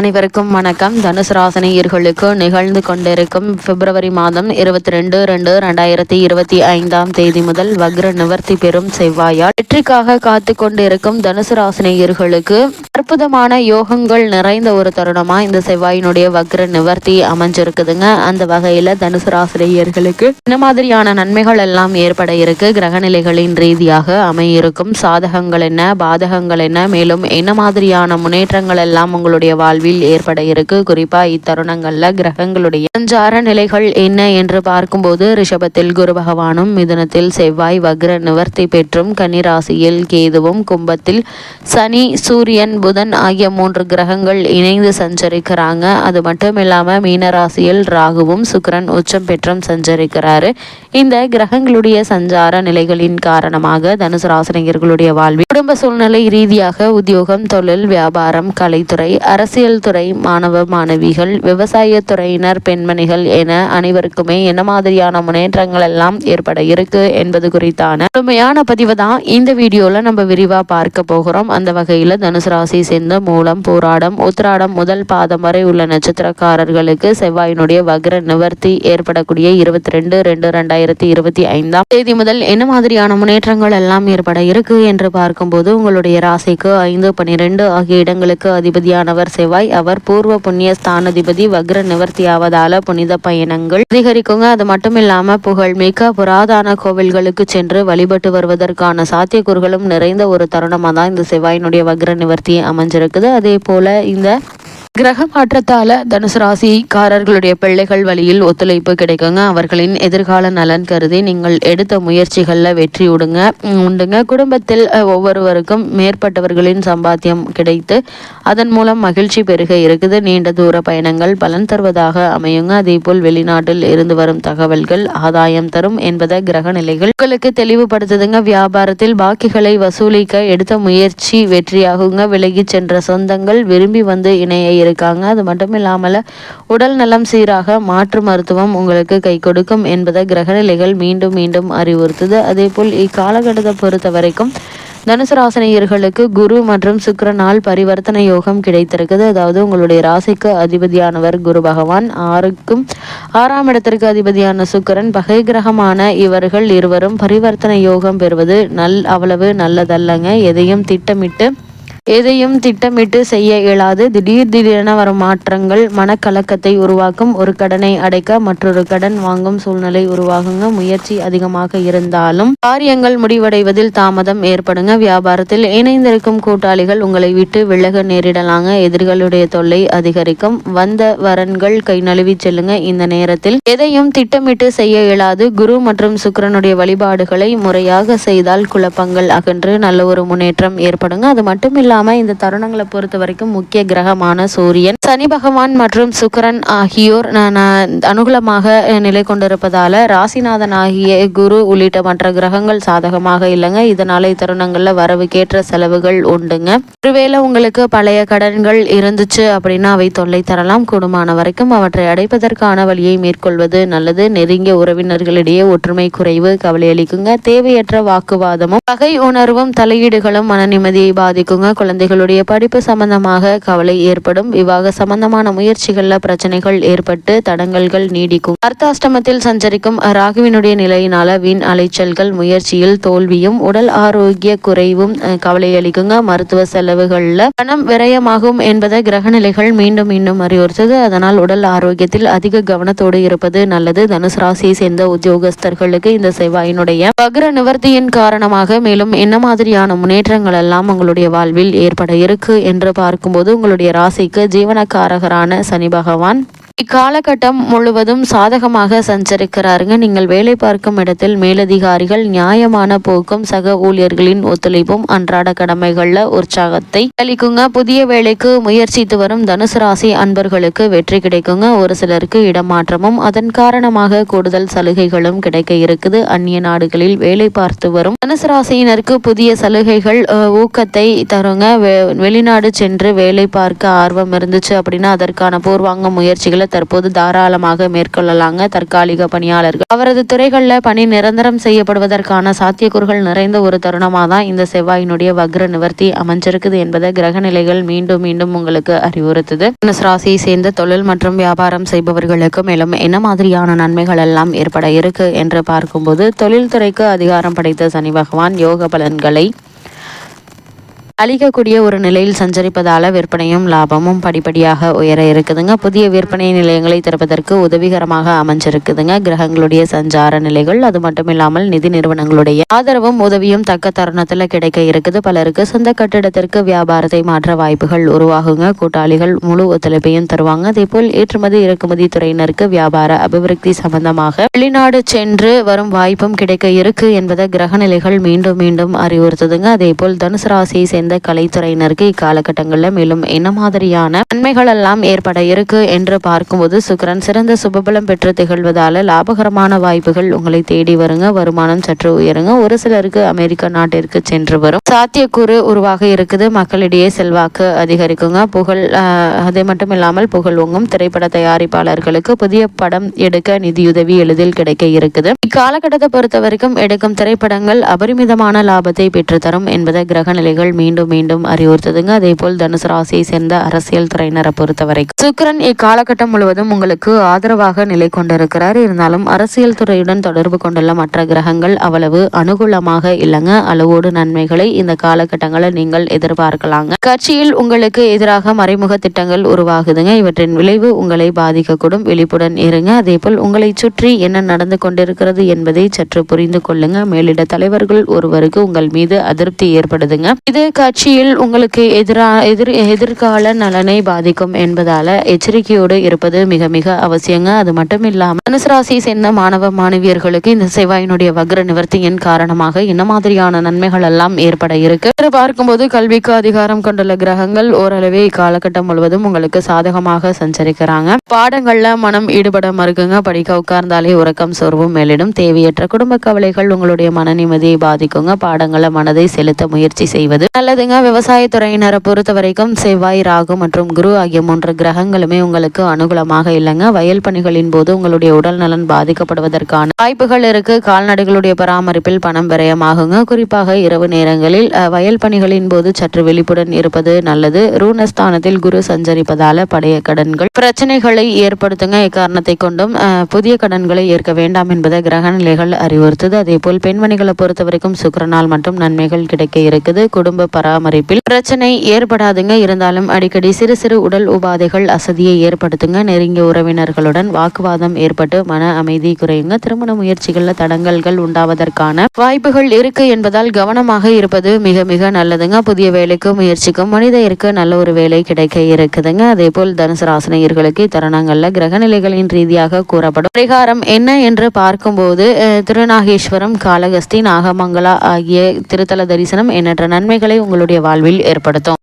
அனைவருக்கும் வணக்கம். தனுசு ராசினியர்களுக்கு நிகழ்ந்து கொண்டிருக்கும் பிப்ரவரி மாதம் இருபத்தி ரெண்டு ரெண்டு ரெண்டாயிரத்தி இருபத்தி ஐந்தாம் தேதி முதல் வக்ர நிவர்த்தி பெறும் செவ்வாயால் வெற்றிக்காக காத்து கொண்டிருக்கும் தனுசு ராசினியர்களுக்கு அற்புதமான யோகங்கள் நிறைந்த ஒரு தருணமா இந்த செவ்வாயினுடைய வக்ர நிவர்த்தி அமைஞ்சிருக்குதுங்க. அந்த வகையில தனுசு ராசினியர்களுக்கு இந்த மாதிரியான நன்மைகள் எல்லாம் ஏற்பட இருக்கு? கிரகநிலைகளின் ரீதியாக அமையிருக்கும் சாதகங்கள் என்ன? பாதகங்கள் என்ன? மேலும் என்ன மாதிரியான முன்னேற்றங்கள் எல்லாம் உங்களுடைய வாழ்வில் வாழ்வில் ஏற்பட இருக்கு. குறிப்பா இத்தருணங்கள்ல கிரகங்களுடைய சஞ்சார நிலைகள் என்ன என்று பார்க்கும்போது ரிஷபத்தில் குரு பகவானும் மிதுனத்தில் செவ்வாய் வக்ர நிவர்த்தி பெற்றும் கன்னிராசியில் கேதுவும் கும்பத்தில் சனி சூரியன் புதன் ஆகிய மூன்று கிரகங்கள் இணைந்து சஞ்சரிக்கிறாங்க. அது மட்டும் இல்லாம மீனராசியில் ராகுவும் சுக்கரன் உச்சம் பெற்றும் சஞ்சரிக்கிறாரு. இந்த கிரகங்களுடைய சஞ்சார நிலைகளின் காரணமாக தனுசு ராசினியர்களுடைய வாழ்வில் குடும்ப சூழ்நிலை ரீதியாக உத்தியோகம் தொழில் வியாபாரம் கலைத்துறை அரசியல் துறை மாணவ மாணவிகள் விவசாயத்துறையினர் பெண்மணிகள் என அனைவருக்குமே என்ன மாதிரியான முன்னேற்றங்கள் எல்லாம் ஏற்பட இருக்கு என்பது குறித்தான முழுமையான பதிவு தான் இந்த வீடியோல நம்ம விரிவா பார்க்க போகிறோம். அந்த வகையில தனுசு ராசி சேர்ந்த மூலம் போராடம் உத்திராடம் முதல் பாதம் வரை உள்ள நட்சத்திரக்காரர்களுக்கு செவ்வாயினுடைய வக்ர நிவர்த்தி ஏற்படக்கூடிய இருபத்தி ரெண்டு ரெண்டு ரெண்டாயிரத்தி இருபத்தி ஐந்தாம் தேதி முதல் என்ன மாதிரியான முன்னேற்றங்கள் எல்லாம் ஏற்பட இருக்கு என்று பார்க்கும்போது உங்களுடைய ராசிக்கு ஐந்து பன்னிரெண்டு ஆகிய இடங்களுக்கு அதிபதியானவர் செவ்வாய். அவர் பூர்வ புண்ணிய ஸ்தானாதிபதி வக்ர நிவர்த்தியாவதால புனித பயணங்கள் அதிகரிக்குங்க. அது மட்டும் இல்லாம புகழ்மிக்க புராதான கோவில்களுக்கு சென்று வழிபட்டு வருவதற்கான சாத்தியக்கூறுகளும் நிறைந்த ஒரு தருணமா தான் இந்த செவ்வாயினுடைய வக்ர நிவர்த்தி அமைஞ்சிருக்குது. அதே போல இந்த கிரக மாற்றத்தால தனுசு ராசிக்காரர்களுடைய பிள்ளைகள் வழியில் ஒத்துழைப்பு கிடைக்குங்க. அவர்களின் எதிர்கால நலன் கருதி நீங்கள் எடுத்த முயற்சிகளில் வெற்றி விடுங்க உண்டுங்க. குடும்பத்தில் ஒவ்வொருவருக்கும் மேற்பட்டவர்களின் சம்பாத்தியம் கிடைத்து அதன் மூலம் மகிழ்ச்சி பெருக இருக்குது. நீண்ட தூர பயணங்கள் பலன் தருவதாக அமையுங்க. அதேபோல் வெளிநாட்டில் இருந்து வரும் தகவல்கள் ஆதாயம் தரும் என்பதை கிரக நிலைகள் உங்களுக்கு தெளிவுபடுத்துதுங்க. வியாபாரத்தில் பாக்கிகளை வசூலிக்க எடுத்த முயற்சி வெற்றியாகுங்க. விலகி சென்ற சொந்தங்கள் விரும்பி வந்து இணைய இருக்காங்க. அது மட்டும் இல்லாமல் உடல் நலம் சீராக மாற்று மருத்துவம் உங்களுக்கு கை கொடுக்கும் என்பதை கிரகநிலைகள் மீண்டும் மீண்டும் அறிவுறுத்துது. அதே போல் இக்காலகட்டத்தை பொறுத்த வரைக்கும் தனுசு ராசினியர்களுக்கு குரு மற்றும் சுக்கரனால் பரிவர்த்தனை யோகம் கிடைத்திருக்குது. அதாவது உங்களுடைய ராசிக்கு அதிபதியானவர் குரு பகவான். ஆறுக்கும் ஆறாம் இடத்திற்கு அதிபதியான சுக்கரன் பகை கிரகமான இவர்கள் இருவரும் பரிவர்த்தனை யோகம் பெறுவது நல் அவ்வளவு நல்லதல்லங்க. எதையும் திட்டமிட்டு எதையும் திட்டமிட்டு செய்ய இயலாது. திடீர் திடீரென வரும் மாற்றங்கள் மனக்கலக்கத்தை உருவாக்கும். ஒரு கடனை அடைக்க மற்றொரு கடன் வாங்கும் சூழ்நிலை உருவாகுங்க. முயற்சி அதிகமாக இருந்தாலும் காரியங்கள் முடிவடைவதில் தாமதம் ஏற்படுங்க. வியாபாரத்தில் இணைந்திருக்கும் கூட்டாளிகள் உங்களை விட்டு விலக நேரிடலாங்க. எதிர்களுடைய தொல்லை அதிகரிக்கும். வந்த வரன்கள் கை நழுவி செல்லுங்க. இந்த நேரத்தில் எதையும் திட்டமிட்டு செய்ய இயலாது. குரு மற்றும் சுக்கரனுடைய வழிபாடுகளை முறையாக செய்தால் குழப்பங்கள் அகன்று நல்ல ஒரு முன்னேற்றம் ஏற்படுங்க. அது மட்டும் இல்லாமல் இல்லாமல் இந்த தருணங்களை பொறுத்த வரைக்கும் முக்கிய கிரகமான சூரியன் சனி பகவான் மற்றும் சுக்கரன் ஆகியோர் அனுகூலமாக நிலை கொண்டிருப்பதால ராசிநாதன் ஆகிய குரு உள்ளிட்ட மற்ற கிரகங்கள் சாதகமாக இல்லைங்க. இதனால இத்தருணங்கள்ல வரவுக்கேற்ற செலவுகள் உண்டுங்க. ஒருவேளை உங்களுக்கு பழைய கடன்கள் இருந்துச்சு அப்படின்னா அவை தொல்லை தரலாம். கூடுமான வரைக்கும் அவற்றை அடைப்பதற்கான வழியை மேற்கொள்வது நல்லது. நெருங்கிய உறவினர்களிடையே ஒற்றுமை குறைவு கவலை அளிக்குங்க. தேவையற்ற வாக்குவாதமும் பகை உணர்வும் தலையீடுகளும் மன நிம்மதியை பாதிக்குங்க. குழந்தைகளுடைய படிப்பு சம்பந்தமாக கவலை ஏற்படும். விவாக சம்பந்தமான முயற்சிகள்ல பிரச்சனைகள் ஏற்பட்டு தடங்கல்கள் நீடிக்கும். அர்த்தாஷ்டமத்தில் சஞ்சரிக்கும் ராகுவினுடைய நிலையினால வீண் அலைச்சல்கள் முயற்சியில் தோல்வியும் உடல் ஆரோக்கிய குறைவும் கவலை அளிக்குங்க மருத்துவ செலவுகள்ல பணம் விரயமாகும் என்பதை கிரகநிலைகள் மீண்டும் மீண்டும் அறிவுறுத்தது. அதனால் உடல் ஆரோக்கியத்தில் அதிக கவனத்தோடு இருப்பது நல்லது. தனுசு ராசியை சேர்ந்த உத்தியோகஸ்தர்களுக்கு இந்த செவ்வாயினுடைய வக்ர நிவர்த்தியின் காரணமாக மேலும் என்ன மாதிரியான முன்னேற்றங்கள் எல்லாம் உங்களுடைய வாழ்வில் ஏற்பட இருக்கு என்று பார்க்கும்போது உங்களுடைய ராசிக்கு ஜீவனக்காரகரான சனி பகவான் இக்காலகட்டம் முழுவதும் சாதகமாக சஞ்சரிக்கிறாருங்க. நீங்கள் வேலை பார்க்கும் இடத்தில் மேலதிகாரிகள் நியாயமான போக்கும் சக ஊழியர்களின் ஒத்துழைப்பும் அன்றாட கடமைகள்ல உற்சாகத்தை அளிக்குங்க. புதிய வேலைக்கு முயற்சித்து வரும் தனுசு ராசி அன்பர்களுக்கு வெற்றி கிடைக்குங்க. ஒரு சிலருக்கு இடமாற்றமும் அதன் காரணமாக கூடுதல் சலுகைகளும் கிடைக்க இருக்குது. அந்நிய நாடுகளில் வேலை பார்த்து வரும் தனுசு ராசியினருக்கு புதிய சலுகைகள் ஊக்கத்தை தருங்க. வெளிநாடு சென்று வேலை பார்க்க ஆர்வம் இருந்துச்சு அப்படின்னா அதற்கான பூர்வாங்க முயற்சிகளை தற்போது தாராளமாக மேற்கொள்ளலாங்க தற்காலிக பணியாளர்கள். அவரது துறைகளில் பணி நிரந்தரம் செய்யப்படுவதற்கான சாத்தியக்கூறுகள் நிறைந்த ஒரு தருணமாக தான் இந்த செவ்வாயினுடைய வக்ர நிவர்த்தி அமைஞ்சிருக்குது என்பதை கிரக நிலைகள் மீண்டும் மீண்டும் உங்களுக்கு அறிவுறுத்துது. தனுசு ராசியை சேர்ந்த தொழில் மற்றும் வியாபாரம் செய்பவர்களுக்கு மேலும் என்ன மாதிரியான நன்மைகள் எல்லாம் ஏற்பட இருக்கு என்று பார்க்கும்போது தொழில்துறைக்கு அதிகாரம் படைத்த சனி பகவான் யோக பலன்களை அளிக்கக்கூடிய ஒரு நிலையில் சஞ்சரிப்பதால விற்பனையும் லாபமும் படிப்படியாக உயர இருக்குதுங்க. புதிய விற்பனை நிலையங்களை திறப்பதற்கு உதவிகரமாக அமைஞ்சிருக்குதுங்க. கிரகங்களுடைய சஞ்சார நிலைகள் அது மட்டும் இல்லாமல் நிதி நிறுவனங்களுடைய ஆதரவும் உதவியும் தக்க தருணத்தில் கிடைக்க இருக்குது. பலருக்கு சொந்த கட்டிடத்திற்கு வியாபாரத்தை மாற்ற வாய்ப்புகள் உருவாகுங்க. கூட்டாளிகள் முழு ஒத்துழைப்பையும் தருவாங்க. அதேபோல் ஏற்றுமதி இறக்குமதி துறையினருக்கு வியாபார அபிவிருத்தி சம்பந்தமாக வெளிநாடு சென்று வரும் வாய்ப்பும் கிடைக்க இருக்கு என்பதை கிரக நிலைகள் மீண்டும் மீண்டும் அறிவுறுத்துதுங்க. அதேபோல் தனுசு ராசியை சேர்ந்த சார்ந்த கலைத்துறையினருக்கு இக்காலகட்டங்களில் மேலும் என்ன மாதிரியான நன்மைகள் எல்லாம் ஏற்பட இருக்கு என்று பார்க்கும்போது சுக்கரன் சிறந்த சுபபலம் பெற்று திகழ்வதால லாபகரமான வாய்ப்புகள் உங்களை தேடி வருங்க. வருமானம் சற்று உயருங்க. ஒரு சிலருக்கு அமெரிக்க நாட்டிற்கு சென்று வரும் சாத்தியக்கூறு உருவாக இருக்குது. மக்களிடையே செல்வாக்கு அதிகரிக்குங்க. புகழ் அதே மட்டும் இல்லாமல் புகழ் உங்கும் திரைப்பட தயாரிப்பாளர்களுக்கு புதிய படம் எடுக்க நிதியுதவி எளிதில் கிடைக்க இருக்குது. இக்காலகட்டத்தை பொறுத்த வரைக்கும் எடுக்கும் திரைப்படங்கள் அபரிமிதமான லாபத்தை பெற்றுத்தரும் என்பதை கிரக நிலைகள் மீண்டும் மீண்டும் மீண்டும் அறிவுறுத்துதுங்க. அதே போல் தனுசு ராசியை சேர்ந்த அரசியல் துறையினரை பொறுத்தவரைக்கும். சுக்கரன் இக்காலகட்டம் முழுவதும் உங்களுக்கு ஆதரவாக நிலை கொண்டிருக்கிறார். இருந்தாலும் அரசியல் துறையுடன் தொடர்பு கொண்டுள்ள மற்ற கிரகங்கள் அவ்வளவு அனுகூலமாக இல்லைங்க. அளவோடு நன்மைகளை இந்த காலகட்டங்களை நீங்கள் எதிர்பார்க்கலாங்க. கட்சியில் உங்களுக்கு எதிராக மறைமுக திட்டங்கள் உருவாகுதுங்க. இவற்றின் விளைவு உங்களை பாதிக்கக்கூடும். விழிப்புடன் இருங்க. அதே போல் உங்களை சுற்றி என்ன நடந்து கொண்டிருக்கிறது என்பதை சற்று புரிந்து கொள்ளுங்க. மேலிட தலைவர்கள் ஒருவருக்கு உங்கள் மீது அதிருப்தி ஏற்படுதுங்க. இது கட்சியில் உங்களுக்கு எதிரா எதிர் எதிர்கால நலனை பாதிக்கும் என்பதால எச்சரிக்கையோடு இருப்பது மிக மிக அவசியங்க. அது மட்டும் இல்லாமல் தனுசு சேர்ந்த மாணவ மாணவியர்களுக்கு இந்த செவ்வாயினுடைய வக்ர நிவர்த்தியின் காரணமாக என்ன மாதிரியான நன்மைகள் எல்லாம் ஏற்பட இருக்கு? பார்க்கும்போது கல்விக்கு அதிகாரம் கொண்டுள்ள கிரகங்கள் ஓரளவே இக்காலகட்டம் முழுவதும் உங்களுக்கு சாதகமாக சஞ்சரிக்கிறாங்க. பாடங்கள்ல மனம் ஈடுபட மறுக்குங்க. படிக்க உட்கார்ந்தாலே உறக்கம் சோர்வும் மேலிடும். தேவையற்ற குடும்ப கவலைகள் உங்களுடைய மன நிம்மதியை பாதிக்குங்க. பாடங்களை மனதை செலுத்த முயற்சி செய்வது நல்லது. நல்லதுங்க விவசாயத்துறையினரை பொறுத்த வரைக்கும் செவ்வாய் ராகு மற்றும் குரு ஆகிய மூன்று கிரகங்களுமே உங்களுக்கு அனுகூலமாக இல்லைங்க. வயல் பணிகளின் போது உங்களுடைய உடல் நலன் பாதிக்கப்படுவதற்கான வாய்ப்புகள் இருக்கு. கால்நடைகளுடைய பராமரிப்பில் பணம் விரயமாகுங்க. குறிப்பாக இரவு நேரங்களில் வயல் பணிகளின் போது சற்று விழிப்புடன் இருப்பது நல்லது. ரூணஸ்தானத்தில் குரு சஞ்சரிப்பதால பழைய கடன்கள் பிரச்சனைகளை ஏற்படுத்துங்க. இக்காரணத்தை கொண்டும் புதிய கடன்களை ஏற்க வேண்டாம் என்பதை கிரக நிலைகள் அறிவுறுத்துது. அதே போல் பெண்மணிகளை பொறுத்த வரைக்கும் சுக்கரனால் மட்டும் நன்மைகள் கிடைக்க இருக்குது. குடும்ப பராமரிப்பில் பிரச்சனை ஏற்படாதுங்க. இருந்தாலும் அடிக்கடி சிறு சிறு உடல் உபாதைகள் அசதியை ஏற்படுத்துங்க. நெருங்கிய உறவினர்களுடன் வாக்குவாதம் ஏற்பட்டு மன அமைதி குறையுங்க. திருமண முயற்சிகளில் தடங்கல்கள் உண்டாவதற்கான வாய்ப்புகள் இருக்கு என்பதால் கவனமாக இருப்பது மிக மிக நல்லதுங்க. புதிய வேலைக்கு முயற்சிக்கும் மனிதருக்கு நல்ல ஒரு வேலை கிடைக்க இருக்குதுங்க. அதே போல் தனுசு ராசினியர்களுக்கு தருணங்கள்ல கிரகநிலைகளின் ரீதியாக கூறப்படும் பரிகாரம் என்ன என்று பார்க்கும்போது திருநாகேஸ்வரம் காலகஸ்தி நாகமங்கலா ஆகிய திருத்தல தரிசனம் எண்ணற்ற நன்மைகளை உங்களுடைய வாழ்வில் ஏற்படுத்தும்.